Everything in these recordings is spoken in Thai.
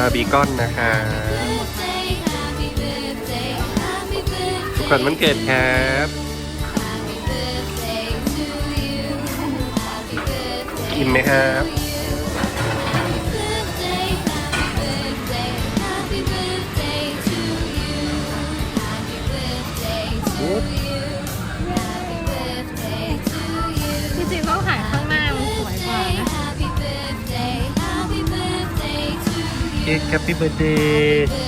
มาบีกอนนะคะทุกคนมันเกิดครับอิ่มไหมครับค้กแฮปปี้เบิร์ดเดย์ไร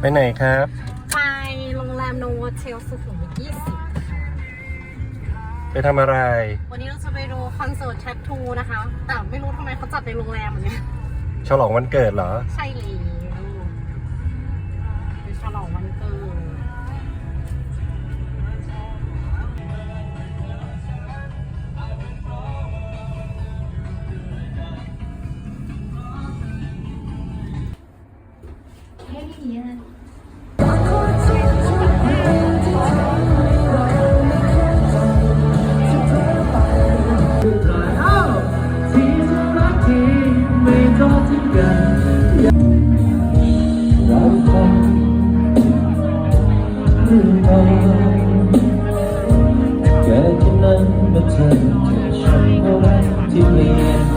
ไปไหนครับ ไปโรงแรมโนวเทลสุขุมวิท20 ไปทำอะไร วันนี้เราจะไปดูคอนเสิร์ตแท็กทูนะคะ แต่ไม่รู้ทำไมเขาจัดในโรงแรมเันนี้ฉลองวันเกิดเหรอ ใช่เลยเกิดข่้นั้นเมื่อเธอจะชันว่ารที่เปลี่ยนไป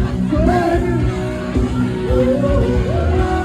Thank